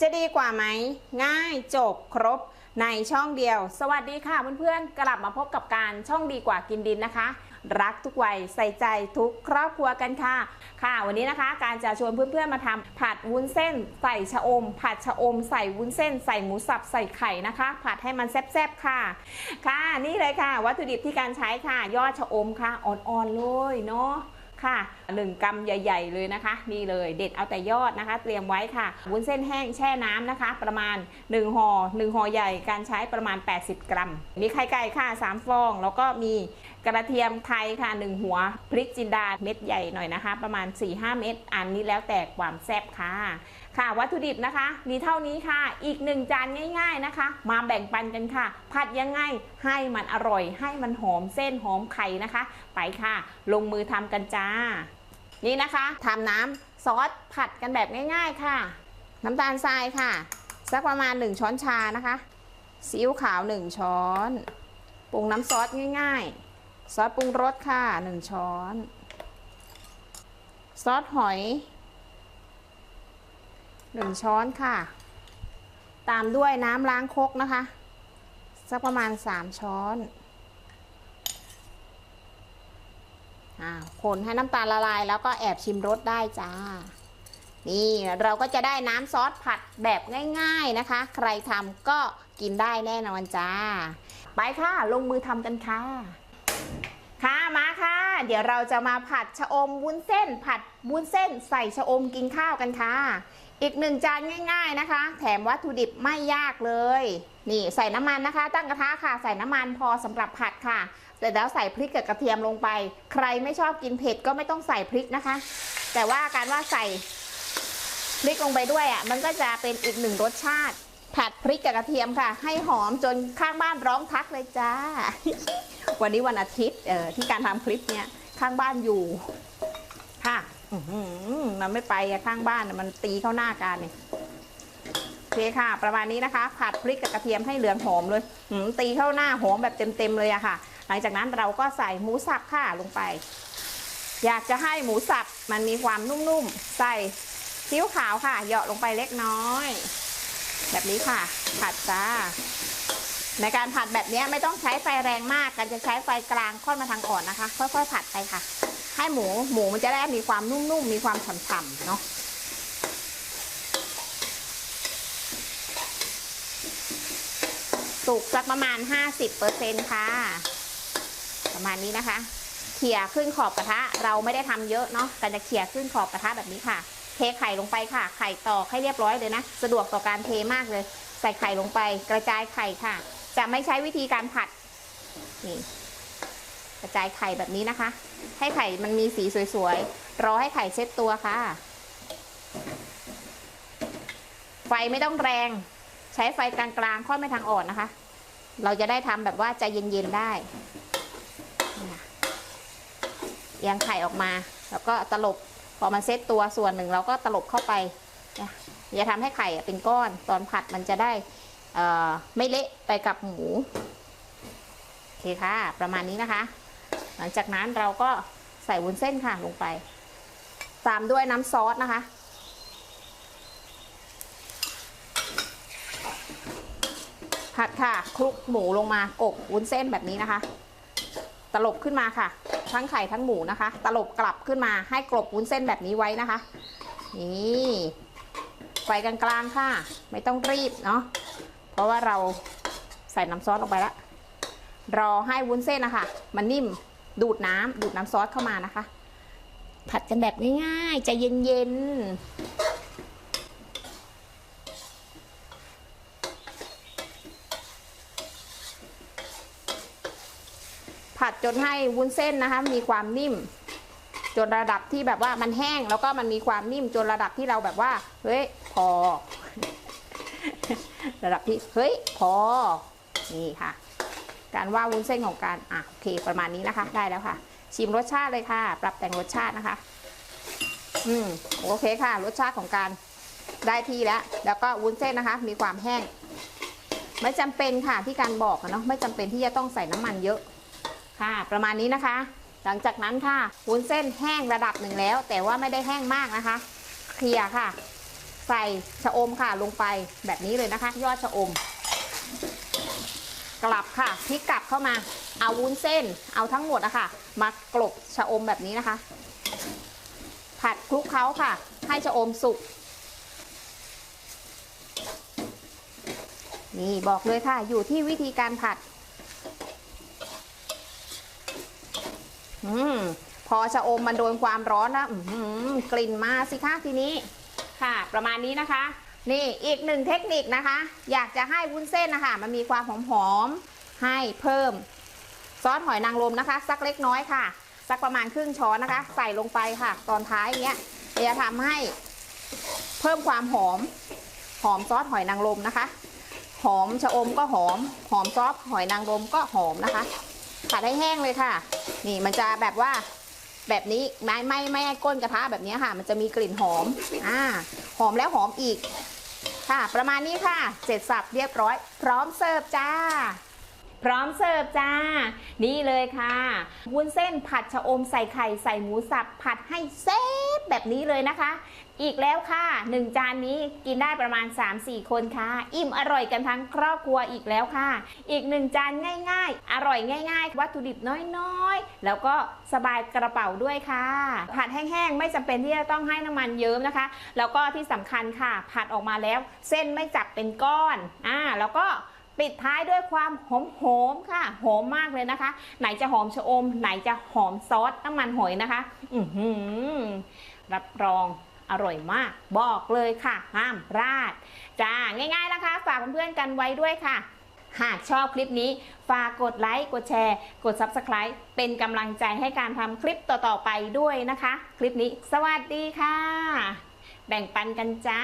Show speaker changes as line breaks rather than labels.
จะดีกว่าไหม ง่ายจบครบในช่องเดียว สวัสดีค่ะเพื่อนๆ กลับมาพบกับการช่องดีกว่ากินดินนะคะ รักทุกวัยใส่ใจทุกครอบครัวกันค่ะ ค่ะ วันนี้นะคะ การจะชวนเพื่อนๆมาทำผัดวุ้นเส้น ใส่ชะอม ผัดชะอม ใส่วุ้นเส้น ใส่หมูสับใส่ไข่นะคะ ผัดให้มันแซ่บๆค่ะ ค่ะนี่เลยค่ะ วัตถุดิบที่การใช้ค่ะ ยอดชะอมค่ะอ่อนๆเลยเนาะ ค่ะ1กรัมใหญ่ ๆ เลยนะคะ นี่เลยเด็ดเอาแต่ยอดนะคะ เตรียมไว้ค่ะวุ้นเส้นแห้งแช่น้ำนะคะ ประมาณ1ห่อ1ห่อใหญ่การใช้ประมาณ 80 กรัม มีไข่ไก่ค่ะ 3 ฟอง แล้วก็มี กระเทียมไทยค่ะ 1 หัว พริกจินดาเม็ดใหญ่หน่อยนะคะ ประมาณ 4-5 เม็ดอันนี้แล้วแต่ความแซ่บค่ะ ค่ะวัตถุดิบนะคะ มีเท่านี้ค่ะ อีกหนึ่งจานง่าย ๆนะคะ มาแบ่งปันกันค่ะ ผัดยังไงให้มันอร่อย ให้มันหอมเส้นหอมไข่นะคะ ไปค่ะ ลงมือทำกันจ้า นี่นะคะทำน้ำซอสผัดกันแบบง่าย ๆค่ะ น้ำตาลทรายค่ะ สักประมาณ 1 ช้อนชานะคะซีอิ๊วขาว 1 ช้อน ปรุงน้ำซอสง่าย ๆ ซอสปรุงรสค่ะ 1 ช้อน ซอสหอย 1 ช้อนค่ะ ตามด้วยน้ำล้างคกนะคะ สักประมาณ 3 ช้อนอ่าคนให้น้ำตาลละลายแล้วก็แอบชิมรสได้จ้า นี่เราก็จะได้น้ำซอสผัดแบบง่าย ๆนะคะ ใครทำก็กินได้แน่นอนจ้า ไปค่ะ ลงมือทำกันค่ะ เดี๋ยวเราจะมาผัดชะอมวุ้นเส้น ผัดวุ้นเส้นใส่ชะอมกินข้าวกันค่ะ อีกหนึ่งจานง่ายๆนะคะ แถมวัตถุดิบไม่ยากเลย นี่ใส่น้ำมันนะคะ ตั้งกระทะค่ะ ใส่น้ำมันพอสำหรับผัดค่ะ เสร็จแล้วใส่พริกกับกระเทียมลงไป ใครไม่ชอบกินเผ็ดก็ไม่ต้องใส่พริกนะคะ แต่ว่าการว่าใส่พริกลงไปด้วยอะ มันก็จะเป็นอีกหนึ่งรสชาติ ผัดพริกกับกระเทียมค่ะ ให้หอมจนข้างบ้านร้องทักเลยจ้า วันนี้วันอาทิตย์เออที่การทำคลิปเนี้ยข้างบ้านอยู่ ค่ะมันไม่ไปข้างบ้านมันตีเข้าหน้ากันเนี่ยโอเคค่ะ ประมาณนี้นะคะ ผัดพริกกับกระเทียมให้เหลืองหอมเลยหืตีเข้าหน้าหอมแบบเต็มๆเลยอะค่ะ หลังจากนั้นเราก็ใส่หมูสับค่ะลงไป อยากจะให้หมูสับมันมีความนุ่มๆใส่ซีอิ๊วขาวค่ะเหยาะลงไปเล็กน้อย แบบนี้ค่ะ ผัดจ้า ในการผัดแบบนี้ไม่ต้องใช้ไฟแรงมาก กันจะใช้ไฟกลางค่อนมาทางอ่อนนะคะ ค่อยๆ ผัดไปค่ะ ให้หมูหมูมันจะได้มีความนุ่มๆ มีความฉ่ำๆเนาะสุกสักประมาณ 50%ค่ะ ประมาณนี้นะคะ เขี่ยขึ้นขอบกระทะ เราไม่ได้ทำเยอะเนาะกันจะเขี่ยขึ้นขอบกระทะแบบนี้ค่ะ เทไข่ลงไปค่ะ ไข่ตอกให้เรียบร้อยเลยนะ สะดวกต่อการเทมากเลย ใส่ไข่ลงไป กระจายไข่ค่ะ จะไม่ใช้วิธีการผัด นี่กระจายไข่แบบนี้นะคะ ให้ไข่มันมีสีสวยๆ รอให้ไข่เซ็ตตัวค่ะ ไฟไม่ต้องแรง ใช้ไฟกลางๆ ค่อยไม่ทางอ่อนนะคะ เราจะได้ทำแบบว่าใจเย็นๆได้นี่ค่ะเอียงไข่ออกมา แล้วก็ตลบ พอมันเซตตัวส่วนหนึ่งเราก็ตลบเข้าไปนะอย่าทำให้ไข่เป็นก้อนตอนผัดมันจะได้ไม่เละไปกับหมูโอเคค่ะ ประมาณนี้นะคะ หลังจากนั้นเราก็ใส่วุ้นเส้นค่ะลงไป ตามด้วยน้ำซอสนะคะ ผัดค่ะคลุกหมูลงมากบวุ้นเส้นแบบนี้นะคะ ตลบขึ้นมาค่ะ ทั้งไข่ทั้งหมูนะคะ ตลบกลับขึ้นมาให้กลบวุ้นเส้นแบบนี้ไว้นะคะ นี่ไฟกลางๆค่ะ ไม่ต้องรีบเนาะเพราะว่าเราใส่น้ำซอสลงไปแล้วรอให้วุ้นเส้นนะคะมันนิ่มดูดน้ำดูดน้ำซอสเข้ามานะคะ ผัดกันแบบง่ายๆใจเย็นๆ ผัดจนให้วุ้นเส้นนะคะ มีความนิ่ม จนระดับที่แบบว่ามันแห้งแล้วก็มันมีความนิ่มจนระดับที่เราแบบว่า เฮ้ยพอ ระดับที่เฮ้ยพอ นี่ค่ะ การว่าวุ้นเส้นของการอะโอเคประมาณนี้นะคะ ได้แล้วค่ะ ชิมรสชาติเลยค่ะ ปรับแต่งรสชาตินะคะ อืมโอเคค่ะ รสชาติของการได้ที่แล้ว แล้วก็วุ้นเส้นนะคะ มีความแห้ง ไม่จำเป็นค่ะที่การบอกอะเนาะไม่จำเป็นที่จะต้องใส่น้ำมันเยอะ ค่ะ ประมาณนี้นะคะ หลังจากนั้นค่ะวุ้นเส้นแห้งระดับหนึ่งแล้ว แต่ว่าไม่ได้แห้งมากนะคะ เคลียค่ะ ใส่ชะอมค่ะลงไปแบบนี้เลยนะคะ ยอดชะอม กลับค่ะพลิกกลับเข้ามา เอาวุ้นเส้นเอาทั้งหมดอะค่ะมากลบชะอมแบบนี้นะคะ ผัดคลุกเคล้าค่ะ ให้ชะอมสุกนี่บอกเลยค่ะ อยู่ที่วิธีการผัด อืมพอชะอมมันโดนความร้อนแล้วอื้อหือกลิ่นมาสิคะทีนี้ ค่ะ ประมาณนี้นะคะ นี่อีกหนึ่งเทคนิคนะคะ อยากจะให้วุ้นเส้นนะคะมันมีความหอมๆให้เพิ่ม ซอสหอยนางรมนะคะ สักเล็กน้อยค่ะ สักประมาณครึ่งช้อนนะคะ ใส่ลงไปค่ะ ตอนท้ายอย่างเงี้ยจะทำให้เพิ่มความหอม หอมซอสหอยนางรมนะคะ หอมชะอมก็หอม หอมซอสหอยนางรมก็หอมนะคะ ผัดให้แห้งเลยค่ะ นี่มันจะแบบว่าแบบนี้ไม่ไม่ไม่ให้ก้นกระทะแบบนี้ค่ะ มันจะมีกลิ่นหอมอ่าหอมแล้วหอมอีก ค่ะ ประมาณนี้ค่ะเสร็จสับเรียบร้อย พร้อมเสิร์ฟจ้า พร้อมเสิร์ฟจ้า นี่เลยค่ะวุ้นเส้นผัดชะอมใส่ไข่ใส่หมูสับผัดให้เส้น แบบนี้เลยนะคะ อีกแล้วค่ะหนึ่งจานนี้กินได้ประมาณ 3-4 คนค่ะ อิ่มอร่อยกันทั้งครอบครัวอีกแล้วค่ะ อีกหนึ่งจานง่ายๆ อร่อยง่าย ๆ วัตถุดิบน้อยๆ แล้วก็สบายกระเป๋าด้วยค่ะ ผัดแห้งๆ ไม่จำเป็นที่จะต้องให้น้ำมันเยิ้มนะคะ แล้วก็ที่สำคัญค่ะ ผัดออกมาแล้ว เส้นไม่จับเป็นก้อนอ่าแล้วก็ปิดท้ายด้วยความหอมหอมๆค่ะ หอมมากเลยนะคะ ไหนจะหอมชะอม ไหนจะหอมซอสน้ำมันหอยนะคะ อือหือ รับรองอร่อยมาก บอกเลยค่ะ ห้ามพลาดจ้าง่ายๆนะคะ ฝากเพื่อนๆกันไว้ด้วยค่ะ หากชอบคลิปนี้ ฝากกดไลค์ กดแชร์ กด Subscribe เป็นกำลังใจให้การทำคลิปต่อๆไปด้วยนะคะ คลิปนี้ สวัสดีค่ะ แบ่งปันกันจ้า